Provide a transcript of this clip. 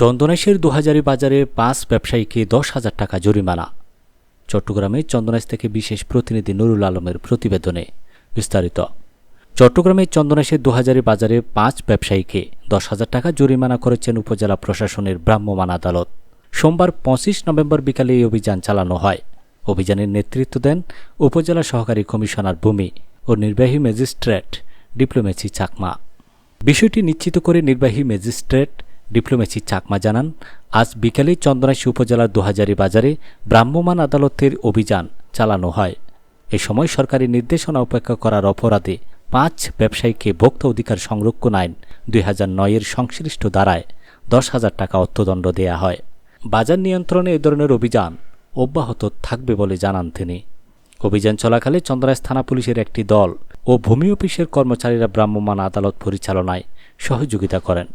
চন্দনেশের দুহাজারি বাজারে পাঁচ ব্যবসায়ীকে দশ হাজার টাকা জরিমানা। চট্টগ্রামে চন্দনাইশ থেকে বিশেষ প্রতিনিধি নুরুল আলমের প্রতিবেদনে বিস্তারিত। চট্টগ্রামের চন্দনাইশের দুহাজারি বাজারে পাঁচ ব্যবসায়ীকে দশ হাজার টাকা জরিমানা করেছেন উপজেলা প্রশাসনের ভ্রাম্যমাণ আদালত। সোমবার পঁচিশ নভেম্বর বিকালে এই অভিযান চালানো হয়। অভিযানের নেতৃত্ব দেন উপজেলা সহকারী কমিশনার ভূমি ও নির্বাহী ম্যাজিস্ট্রেট ডিপ্লোমেসি চাকমা। বিষয়টি নিশ্চিত করে নির্বাহী ম্যাজিস্ট্রেট ডিপ্লোমেসি চাকমা জানান, আজ বিকেলে চন্দনাইশী উপজেলার দুহাজারি বাজারে ভ্রাম্যমাণ আদালতের অভিযান চালানো হয়। এ সময় সরকারি নির্দেশনা উপেক্ষা করার অপরাধে পাঁচ ব্যবসায়ীকে ভোক্তা অধিকার সংরক্ষণ আইন দুই হাজার নয়ের সংশ্লিষ্ট দ্বারায় দশ হাজার টাকা অর্থদণ্ড দেয়া হয়। বাজার নিয়ন্ত্রণে এ ধরনের অভিযান অব্যাহত থাকবে বলে জানান তিনি। অভিযান চলাকালে চন্দ্রাইশ থানা পুলিশের একটি দল ও ভূমি অফিসের কর্মচারীরা ভ্রাম্যমাণ আদালত পরিচালনায় সহযোগিতা করেন।